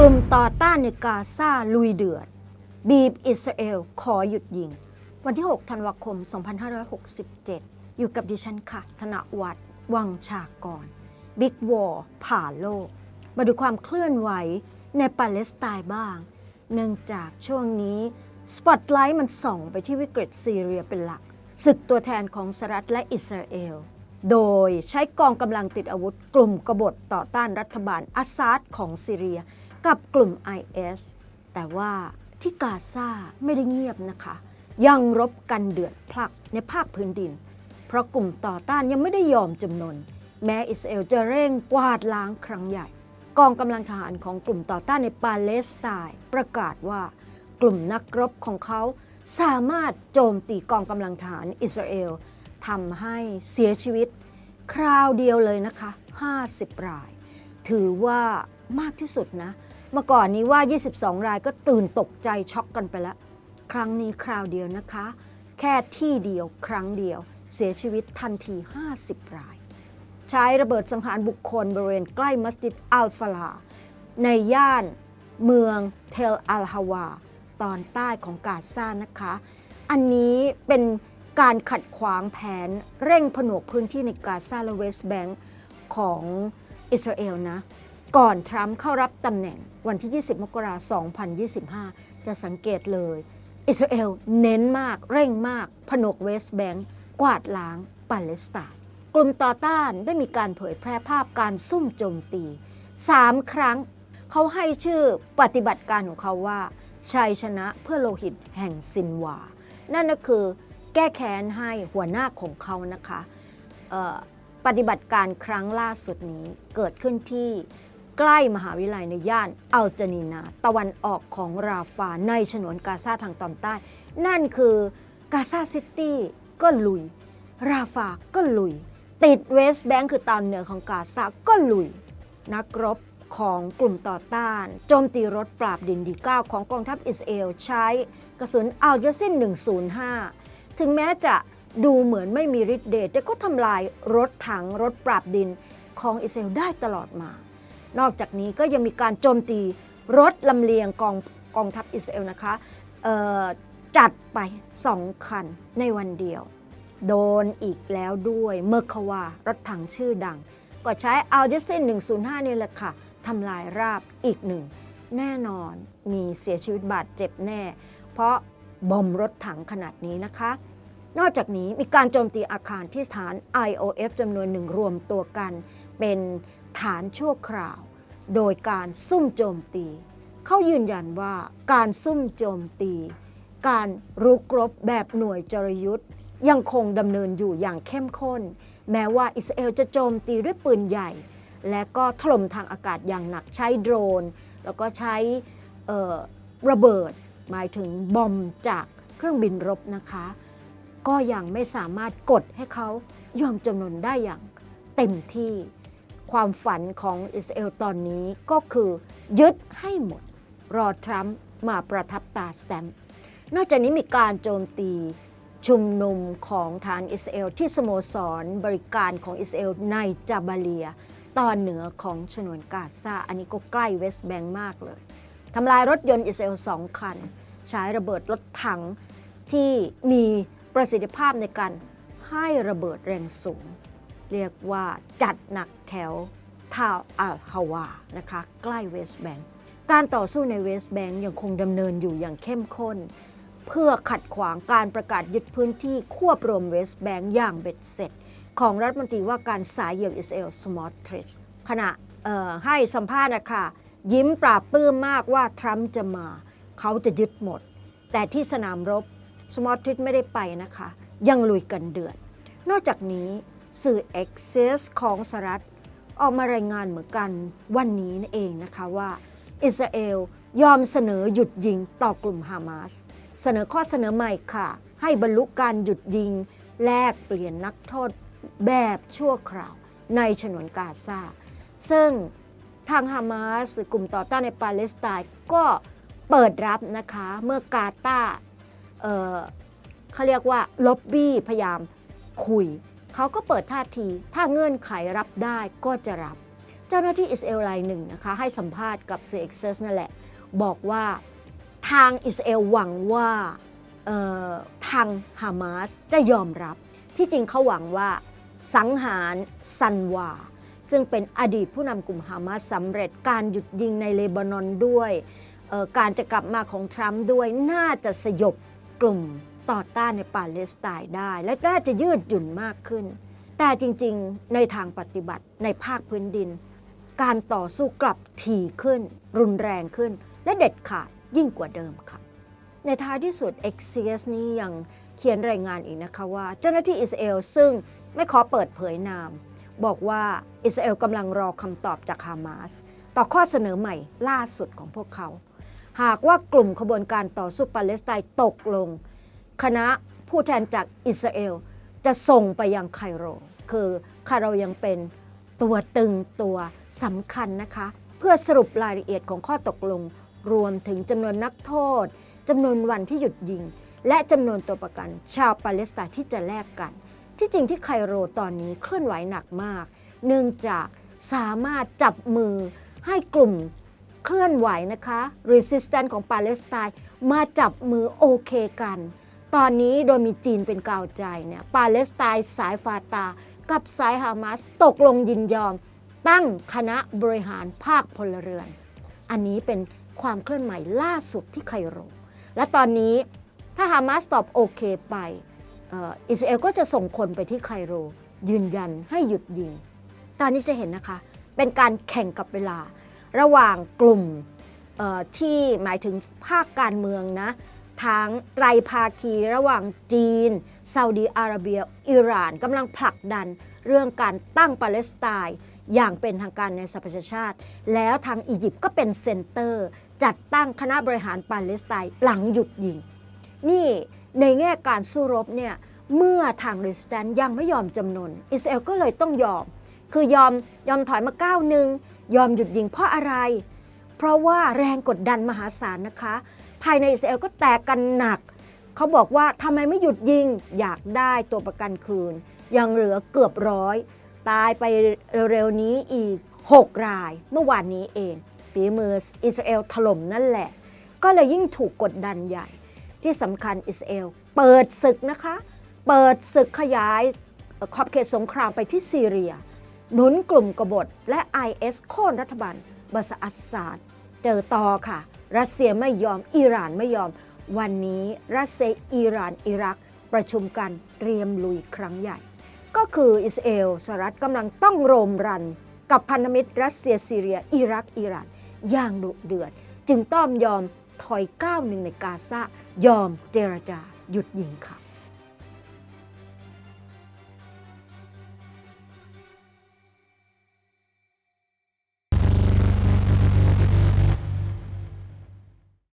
กลุ่มต่อต้านในกาซาลุยเดือด บีบอิสราเอลขอหยุดยิง วันที่ 6 ธันวาคม 2567 อยู่กับดิฉันค่ะ ธนวัฒน์วังชากรบิ๊กวอร์ผ่าโลก มาดูความเคลื่อนไหวในปาเลสไตน์บ้าง เนื่องจากช่วงนี้สปอตไลท์มันส่องไปที่วิกฤตซีเรียเป็นหลักศึกตัวแทนของสหรัฐและอิสราเอล โดยใช้กองกำลังติดอาวุธกลุ่มกบฏต่อต้านรัฐบาลอาซาดของซีเรีย กับกลุ่ม IS แต่ว่าที่กาซาไม่ได้เงียบนะคะ ยังรบกันเดือดพลักในภาคพื้นดิน เพราะกลุ่มต่อต้านยังไม่ได้ยอมจำนน แม้อิสราเอลจะเร่งกวาดล้างครั้งใหญ่ กองกำลังทหารของกลุ่มต่อต้านในปาเลสไตน์ประกาศว่ากลุ่มนักรบของเขาสามารถโจมตีกองกำลังทหารอิสราเอลทำให้เสียชีวิต คราวเดียวเลยนะคะ 50 ราย ถือว่ามากที่สุดนะ เมื่อก่อนนี้ว่า 22 รายก็ตื่นตกใจช็อกกันไปแล้ว ครั้งนี้คราวเดียวนะคะ แค่ที่เดียวครั้งเดียว เสียชีวิตทันที 50 ราย ใช้ระเบิดสังหารบุคคลบริเวณใกล้มัสยิดอัลฟาลา ในย่านเมืองเทลอัลฮาวา ตอนใต้ของกาซานะคะ อันนี้เป็นการขัดขวางแผนเร่งผนวกพื้นที่ในกาซาและเวสต์แบงก์ของอิสราเอลนะ ก่อนทรัมป์เข้ารับตำแหน่งวันที่ 20 มกราคม 2025 จะสังเกตเลย อิสราเอลเน้นมากเร่งมาก ผนวกเวสต์แบงก์กวาดล้างปาเลสไตน์กลุ่มต่อต้านได้มีการเผยแพร่ภาพการซุ่มโจมตี 3 ครั้ง เขาให้ชื่อปฏิบัติการของเขาว่า ชัยชนะเพื่อโลหิตแห่งซินวา นั่นก็คือแก้แค้นให้หัวหน้าของเขานะคะปฏิบัติการครั้งล่าสุดนี้เกิดขึ้นที่ ใกล้มหาวิทยาลัยในย่านอัลจานีนา ตะวันออกของราฟาในฉนวนกาซาทางตอนใต้ นั่นคือกาซาซิตี้ก็ลุย ราฟาก็ลุย ติดเวสต์แบงค์คือตอนเหนือของกาซาก็ลุย นักรบของกลุ่มต่อต้าน โจมตีรถปราบดินดีเก้าของกองทัพอิสราเอลใช้กระสุนอัลยาซิน105 ถึงแม้จะดูเหมือนไม่มีฤทธิ์เดชแต่ก็ทำลายรถถังรถปราบดินของอิสราเอลได้ตลอดมา นอกจากนี้ก็ยังมีการโจมตีรถลำเลียงกองกองทัพอิสราเอลนะคะจัดไป2คันในวันเดียว โดนอีกแล้วด้วยเมอร์ควารถถังชื่อดัง ก็ใช้อัลเจซิน105 นี่แหละค่ะทำลายราบอีกหนึ่ง แน่นอนมีเสียชีวิตบาดเจ็บแน่ เพราะบอมรถถังขนาดนี้นะคะ นอกจากนี้มีการโจมตีอาคารที่สถาน IOF จำนวนหนึ่งรวมตัวกันเป็น ฐานชั่วคราว โดยการซุ่มโจมตี เขายืนยันว่าการซุ่มโจมตี การรุกรบแบบหน่วยจรยุทธ์ยังคงดำเนินอยู่อย่างเข้มข้น แม้ว่าอิสราเอลจะโจมตีด้วยปืนใหญ่ และก็ถล่มทางอากาศอย่างหนักใช้โดรน แล้วก็ใช้ระเบิด หมายถึงบอมจากเครื่องบินรบนะคะ ก็ยังไม่สามารถกดให้เขายอมจำนนได้อย่างเต็มที่ ความฝันของอิสราเอลตอนนี้ก็คือยึดให้หมด รอทรัมป์มาประทับตาสแตมป์นอกจากนี้มีการโจมตีชุมนุมของฐานอิสราเอลที่สโมสรบริการของอิสราเอลในจาบาเลีย ตอนเหนือของฉนวนกาซาอันนี้ก็ใกล้เวสต์แบงก์มากเลยทำลายรถยนต์อิสราเอลสองคัน ใช้ระเบิดรถถังที่มีประสิทธิภาพในการให้ระเบิดแรงสูง เรียกว่าจัดหนักแถวทาวอัลฮาวานะคะใกล้เวสต์แบงก์การต่อสู้ในเวสต์แบงก์ยังคงดำเนินอยู่อย่างเข้มข้น เพื่อขัดขวางการประกาศยึดพื้นที่ควบรวมเวสต์แบงก์อย่างเบ็ดเสร็จ ของรัฐมนตรีว่าการสายเยี่ยวอิสราเอลสมอตทริชขณะให้สัมภาษณ์นะคะยิ้มปราบปลื้มมากว่าทรัมป์จะมา เขาจะยึดหมด แต่ที่สนามรบสมอตทริชไม่ได้ไปนะคะ ยังลุยกันเดือด นอกจากนี้ สื่อ Access ของสหรัฐ ออกมารายงานเหมือนกันวันนี้นั่นเองนะคะว่า อิสราเอลยอมเสนอหยุดยิงต่อกลุ่มฮามาสเสนอข้อเสนอใหม่ค่ะ ให้บรรลุการหยุดยิง แลกเปลี่ยนนักโทษแบบชั่วคราวในฉนวนกาซาซึ่งทางฮามาสกลุ่มต่อต้านในปาเลสไตน์ก็เปิดรับนะคะเมื่อกาตาเเขาเรียกว่าล็อบบี้พยายามคุย เขาก็เปิดท่าที ถ้าเงื่อนไขรับได้ก็จะรับ เจ้าหน้าที่อิสราเอลรายหนึ่งนะคะให้สัมภาษณ์กับสื่อเอ็กเซสนั่นแหละ บอกว่าทางอิสราเอลหวังว่าทางฮามาสจะยอมรับ ที่จริงเขาหวังว่าสังหารซันวา ซึ่งเป็นอดีตผู้นำกลุ่มฮามาสสำเร็จการหยุดยิงในเลบานอนด้วย การจะกลับมาของทรัมป์ด้วยน่าจะสยบกลุ่ม ต่อต้านในปาเลสไตน์ได้ และน่าจะยืดหยุ่นมากขึ้น แต่จริงๆ ในทางปฏิบัติในภาคพื้นดิน การต่อสู้กลับถี่ขึ้น รุนแรงขึ้น และเด็ดขาดยิ่งกว่าเดิมค่ะ ในท้ายที่สุด e x i s นี้ยังเขียนรายงานอีกนะคะว่า เจ้าหน้าที่อิสราเอลซึ่งไม่ขอเปิดเผยนาม บอกว่าอิสราเอลกำลังรอคำตอบจากฮามาสต่อข้อเสนอใหม่ล่าสุดของพวกเขา หากว่ากลุ่มขบวนการต่อสู้ปาเลสไตน์ตกลง คณะผู้แทนจากอิสราเอลจะส่งไปยังไคโร คือไคโรยังเป็นตัวตึงตัวสำคัญนะคะ เพื่อสรุปรายละเอียดของข้อตกลง รวมถึงจำนวนนักโทษจำนวนวันที่หยุดยิง และจำนวนตัวประกันชาวปาเลสไตน์ที่จะแลกกัน ที่จริงที่ไคโรตอนนี้เคลื่อนไหวหนักมาก เนื่องจากสามารถจับมือให้กลุ่มเคลื่อนไหวนะคะ resistance ของปาเลสไตน์มาจับมือโอเคกัน ตอนนี้โดยมีจีนเป็นกาวใจเนี่ยปาเลสไตน์สายฟาตา กับสายฮามาสตกลงยินยอม ตั้งคณะบริหารภาคพลเรือน อันนี้เป็นความเคลื่อนไหวล่าสุดที่ไคโร และตอนนี้ถ้าฮามาสตอบโอเคไปเอออิสราเอลก็จะส่งคนไปที่ไคโร ยืนยันให้หยุดยิง ตอนนี้จะเห็นนะคะ เป็นการแข่งกับเวลา ระหว่างกลุ่มที่หมายถึงภาคการเมืองนะ ทางไตรภาคีระหว่างจีนซาอุดีอาระเบีย อิหร่านกำลังผลักดันเรื่องการตั้งปาเลสไตน์อย่างเป็นทางการในสหประชาชาติ แล้วทางอียิปต์ก็เป็นเซ็นเตอร์ จัดตั้งคณะบริหารปาเลสไตน์หลังหยุดยิง นี่ในแง่การสู้รบเนี่ยเมื่อทางริสแตนยังไม่ยอมจำนนอิสราเอลก็เลยต้องยอม คือยอมยอมถอยมาก้าวหนึ่งยอมหยุดยิงเพราะอะไร เพราะว่าแรงกดดันมหาศาลนะคะ ภายในอิสราเอลก็แตกกันหนัก เขาบอกว่าทำไมไม่หยุดยิงอยากได้ตัวประกันคืน ยังเหลือเกือบร้อย ตายไปเร็วๆนี้อีก 6 ราย เมื่อวานนี้เองฝีมืออิสราเอลถล่มนั่นแหละ ก็เลยยิ่งถูกกดดันใหญ่ ที่สำคัญอิสราเอลเปิดศึกนะคะ เปิดศึกขยายขอบเขตสงครามไปที่ซีเรีย หนุนกลุ่มกบฏและ IS โค่นรัฐบาลบาสอัสซาดเจอต่อค่ะ รัสเซียไม่ยอม อิหร่านไม่ยอม วันนี้รัสเซียอิหร่านอิรัก ประชุมกันเตรียมลุยครั้งใหญ่ ก็คืออิสราเอลสหรัฐกำลังต้องโรมรัน กับพันธมิตรรัสเซียซีเรีย อิรักอิหร่านอย่างดุเดือด จึงต้องยอมถอยก้าวหนึ่งในกาซายอมเจรจาหยุดยิงค่ะ